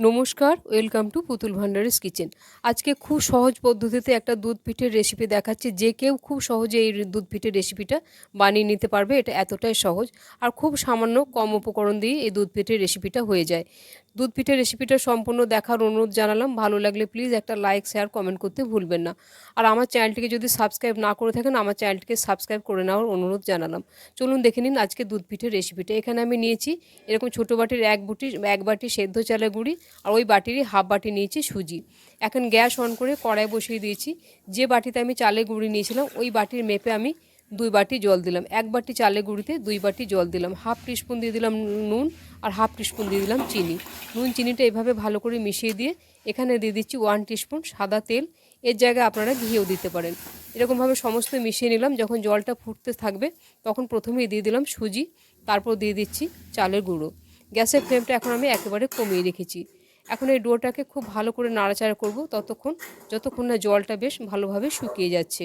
নমস্কার, welcome to পুতুল ভান্ডারের কিচেন। আজকে খুব সহজ পদ্ধতিতে একটা দুধ পিঠের রেসিপি দেখাচ্ছি, যে কেউ খুব সহজে এই দুধ পিঠের রেসিপিটা বানিয়ে নিতে পারবে, এটা এতটাই সহজ। আর খুব সামান্য কম উপকরণ দিয়ে এই দুধ পিঠের রেসিপিটা হয়ে যায়। দুধ পিঠের রেসিপিটা সম্পূর্ণ দেখার অনুরোধ জানালাম। ভালো লাগলে প্লিজ একটা লাইক শেয়ার কমেন্ট করতে ভুলবেন না। আর আমার চ্যানেলটিকে যদি সাবস্ক্রাইব না করে থাকেন, আমার চ্যানেলটিকে সাবস্ক্রাইব করে নেওয়ার অনুরোধ জানালাম। চলুন দেখে নিন আজকে দুধ পিঠের রেসিপিটা এখানে আমি নিয়েছি এরকম ছোটো বাটির এক বুটি, এক বাটি সেদ্ধ চালের গুঁড়ি আর ওই বাটিরই হাফ বাটি নিয়েছি সুজি। এখন গ্যাস অন করে কড়াই বসিয়ে দিয়েছি। যে বাটিতে আমি চালের গুঁড়ি নিয়েছিলাম, ওই বাটির মেপে আমি দুই বাটি জল দিলাম। এক বাটি চালের গুঁড়িতে দুই বাটি জল দিলাম। হাফ টিস্পুন দিয়ে দিলাম নুন আর হাফ টিস্পুন দিয়ে দিলাম চিনি। নুন, চিনিটা এভাবে ভালো করে মিশিয়ে দিয়ে এখানে দিয়ে দিচ্ছি ওয়ান টিস্পুন সাদা তেল। এর জায়গায় আপনারা ঘিও দিতে পারেন। এরকমভাবে সমস্ত মিশিয়ে নিলাম। যখন জলটা ফুটতে থাকবে তখন প্রথমেই দিয়ে দিলাম সুজি, তারপর দিয়ে দিচ্ছি চালের গুঁড়ো। গ্যাসের ফ্লেমটা এখন আমি একেবারে কমিয়ে রেখেছি। এখন এই ডোটাকে খুব ভালো করে নাড়াচাড়া করব ততক্ষণ, যতক্ষণ না জলটা বেশ ভালোভাবে শুকিয়ে যাচ্ছে।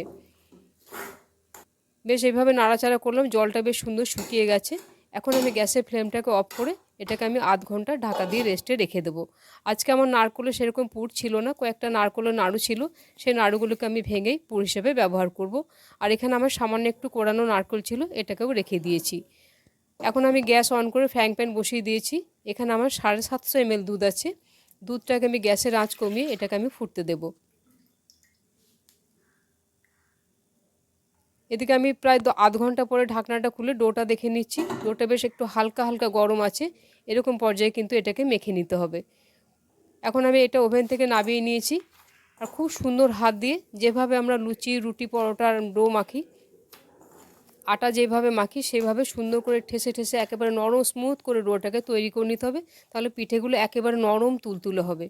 বেশ এইভাবে নাড়াচাড়া করলাম, জলটা বেশ সুন্দর শুকিয়ে গেছে। এখন আমি গ্যাসের ফ্লেমটাকে অফ করে এটাকে আমি আধ ঘণ্টা ঢাকা দিয়ে রেস্টে রেখে দেবো। আজকে আমার নারকোলে সেরকম পুর ছিল না, কয়েকটা নারকোলের নাড়ু ছিল, সেই নাড়ুগুলোকে আমি ভেঙেই পুর হিসেবে ব্যবহার করব। আর এখানে আমার সামান্য একটু কোরানো নারকোল ছিল, এটাকেও রেখে দিয়েছি। এখন আমি গ্যাস অন করে ফ্যাং প্যান বসিয়ে দিয়েছি। এখানে আমার সাড়ে সাতশো এমএল দুধ আছে। দুধটাকে আমি গ্যাসের আঁচ কমিয়ে এটাকে আমি ফুটতে দেব। এদিকে আমি প্রায় আধ ঘণ্টা পরে ঢাকনাটা খুলে ডোটা দেখে নিচ্ছি। ডোটা বেশ একটু হালকা হালকা গরম আছে। এরকম পর্যায়ে কিন্তু এটাকে মেখে নিতে হবে। এখন আমি এটা ওভেন থেকে নামিয়ে নিয়েছি। আর খুব সুন্দর হাত দিয়ে যেভাবে আমরা লুচি, রুটি পরোটার ডো মাখি, আটা যেভাবে মাখি, সেভাবে সুন্দর করে ঠেসে ঠেসে একেবারে নরম স্মুথ করে ডোটাকে তৈরি করে নিতে হবে। তাহলে পিঠেগুলো একেবারে নরম তুলতুলে হবে।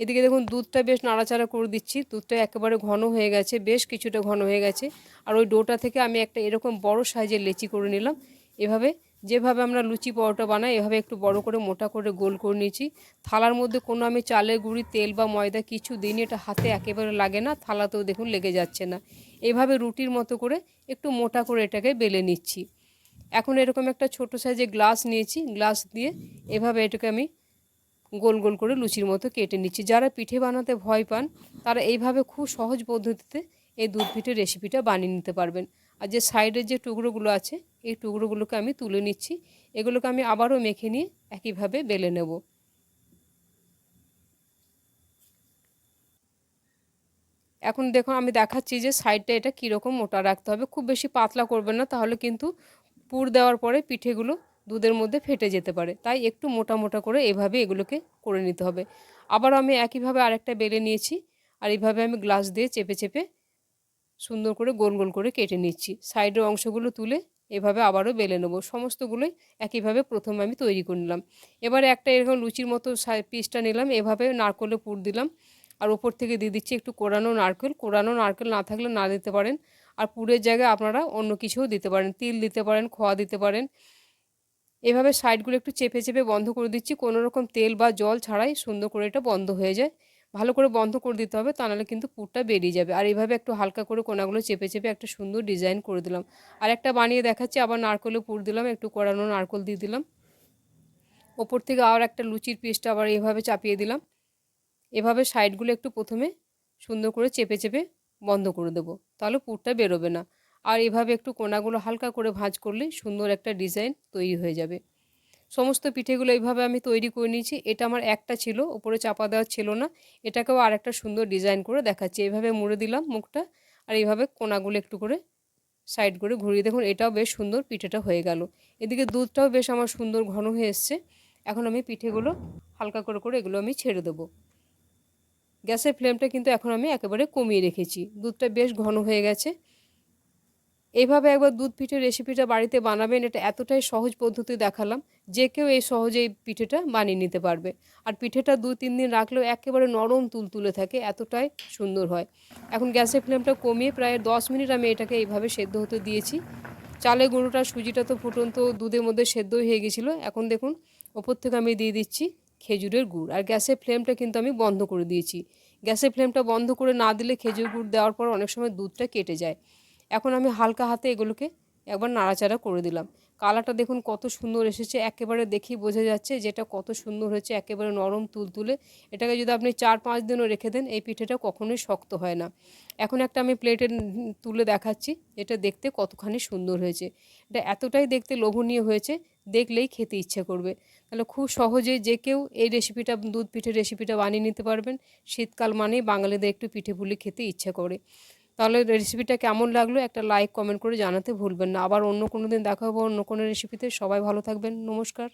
এদিকে দেখুন দুধটা বেশ নাড়াচাড়া করে দিচ্ছি। দুধটা একেবারে ঘন হয়ে গেছে, বেশ কিছুটা ঘন হয়ে গেছে। আর ওই ডোটা থেকে আমি একটা এরকম বড় সাইজের লেচি করে নিলাম। এভাবে, যেভাবে আমরা লুচি পরোটা বানাই, এভাবে একটু বড় করে মোটা করে গোল করে নিয়েছি। থালার মধ্যে কোনো আমি চালের গুঁড়ি, তেল বা ময়দা কিছু দিইনি, এটা হাতে একেবারে লাগে না, থালাতেও দেখুন লেগে যাচ্ছে না। এভাবে রুটির মতো করে একটু মোটা করে এটাকে বেলে নিচ্ছি। এখন এরকম একটা ছোট সাইজে গ্লাস নিয়েছি, গ্লাস দিয়ে এভাবে এটাকে আমি গোল গোল করে লুচির মতো কেটে নিচ্ছি। যারা পিঠে বানাতে ভয় পান, তারা এইভাবে খুব সহজ পদ্ধতিতে এই দুধ পিঠের রেসিপিটা বানিয়ে নিতে পারবেন। আর যে সাইডের যে টুকরোগুলো আছে, এই টুকরোগুলোকে আমি তুলে নিচ্ছি। এগুলোকে আমি আবারও মেখে নিয়ে একইভাবে বেলে নেব। এখন দেখো, আমি দেখাচ্ছি যে সাইডটা এটা কীরকম মোটা রাখতে হবে। খুব বেশি পাতলা করবেন না, তাহলে কিন্তু পুর দেওয়ার পরে পিঠেগুলো দুধের মধ্যে ফেটে যেতে পারে। তাই একটু মোটা মোটা করে এভাবে এগুলোকে করে নিতে হবে। আবার আমি একইভাবে আরেকটা বেলে নিয়েছি আর এইভাবে আমি গ্লাস দিয়ে চেপে চেপে সুন্দর করে গোল গোল করে কেটে নিচ্ছি। সাইডের অংশগুলো তুলে এভাবে আবারও বেলে নেব। সমস্তগুলোই একইভাবে প্রথমে আমি তৈরি করে নিলাম। এবারে একটা এরকম লুচির মতো পিসটা নিলাম। এভাবে নারকলে পুর দিলাম। আর ওপর থেকে দিয়ে দিচ্ছি একটু কোরানো নারকেল। কোরানো নারকেল না থাকলে না দিতে পারেন। আর পুরের জায়গায় আপনারা অন্য কিছুও দিতে পারেন। তিল দিতে পারেন, খোয়া দিতে পারেন। এভাবে সাইডগুলো একটু চেপে চেপে বন্ধ করে দিচ্ছি। কোনো রকম তেল বা জল ছাড়াই সুন্দর করে এটা বন্ধ হয়ে যায়। ভালো করে বন্ধ করে দিতে হবে, তা নাহলে কিন্তু পুরটা বেরিয়ে যাবে। আর এইভাবে একটু হালকা করে কোনাগুলো চেপে চেপে একটা সুন্দর ডিজাইন করে দিলাম। আর একটা বানিয়ে দেখাচ্ছি, আবার নারকলে পুর দিলাম, একটু কড়ানো নারকল দিয়ে দিলাম। ওপর থেকে আবার একটা লুচির পিসটা আবার এভাবে চাপিয়ে দিলাম। এভাবে সাইডগুলো একটু প্রথমে সুন্দর করে চেপে চেপে বন্ধ করে দেবো, তাহলে পুরটা বেরোবে না। আর এভাবে একটু কোনাগুলো হালকা করে ভাঁজ করলে সুন্দর একটা ডিজাইন তৈরি হয়ে যাবে। সমস্ত পিঠেগুলো এইভাবে আমি তৈরি করে নিয়েছি। এটা আমার একটা ছিল, ওপরে চাপা দেওয়া ছিল না। এটাকেও আর একটা সুন্দর ডিজাইন করে দেখাচ্ছি। এইভাবে মুড়ে দিলাম মুখটা আর এইভাবে কোনাগুলো একটু করে সাইড করে ঘুরিয়ে দেখুন, এটাও বেশ সুন্দর পিঠেটা হয়ে গেল। এদিকে দুধটাও বেশ আমার সুন্দর ঘন হয়ে এসছে। এখন আমি পিঠেগুলো হালকা করে করে এগুলো আমি ছেড়ে দেবো। গ্যাসের ফ্লেমটা কিন্তু এখন আমি একেবারে কমিয়ে রেখেছি। দুধটা বেশ ঘন হয়ে গেছে। এইভাবে একবার দুধ পিঠের রেসিপিটা বাড়িতে বানাবেন, এটা এতটাই সহজ পদ্ধতি দেখালাম যে কেউ এই সহজে এই পিঠেটা বানিয়ে নিতে পারবে। আর পিঠেটা দু তিন দিন রাখলেও একেবারে নরম তুল তুলে থাকে, এতটাই সুন্দর হয়। এখন গ্যাসের ফ্লেমটা কমিয়ে প্রায় দশ মিনিট আমি এটাকে এইভাবে সেদ্ধ হতে দিয়েছি। চালের গুঁড়োটা, সুজিটা তো ফুটন্ত দুধের মধ্যে সেদ্ধ হয়ে গেছিল। এখন দেখুন, ওপর থেকে আমি দিয়ে দিচ্ছি খেজুরের গুড়। আর গ্যাসের ফ্লেমটা কিন্তু আমি বন্ধ করে দিয়েছি। গ্যাসের ফ্লেমটা বন্ধ করে না দিলে খেজুর গুড় দেওয়ার পর অনেক সময় দুধটা কেটে যায়। এখন আমি হালকা হাতে এগুলোকে একবার নাড়াচাড়া করে দিলাম। কালারটা দেখুন কত সুন্দর এসেছে, একেবারে দেখেই বোঝা যাচ্ছে যেটা কত সুন্দর হয়েছে, একেবারে নরম তুলতুলে। এটাকে যদি আপনি চার পাঁচ দিনও রেখে দেন, এই পিঠেটা কখনোই শক্ত হয় না। এখন একটা আমি প্লেটে তুলে দেখাচ্ছি, এটা দেখতে কতখানি সুন্দর হয়েছে। এটা এতটাই দেখতে লোভনীয় হয়েছে, দেখলেই খেতে ইচ্ছে করবে। তাহলে খুব সহজে যে কেউ এই রেসিপিটা, দুধ পিঠের রেসিপিটা বানিয়ে নিতে পারবেন। শীতকাল মানেই বাঙালিদের একটু পিঠে পুলি খেতে ইচ্ছে করে। তাহলে রেসিপিটা কেমন লাগল একটা লাইক কমেন্ট করে জানাতে ভুলবেন না। আবার অন্য কোনো দিন দেখা হব অন্য কোনো রেসিপিতে সবাই ভালো থাকবেন। নমস্কার।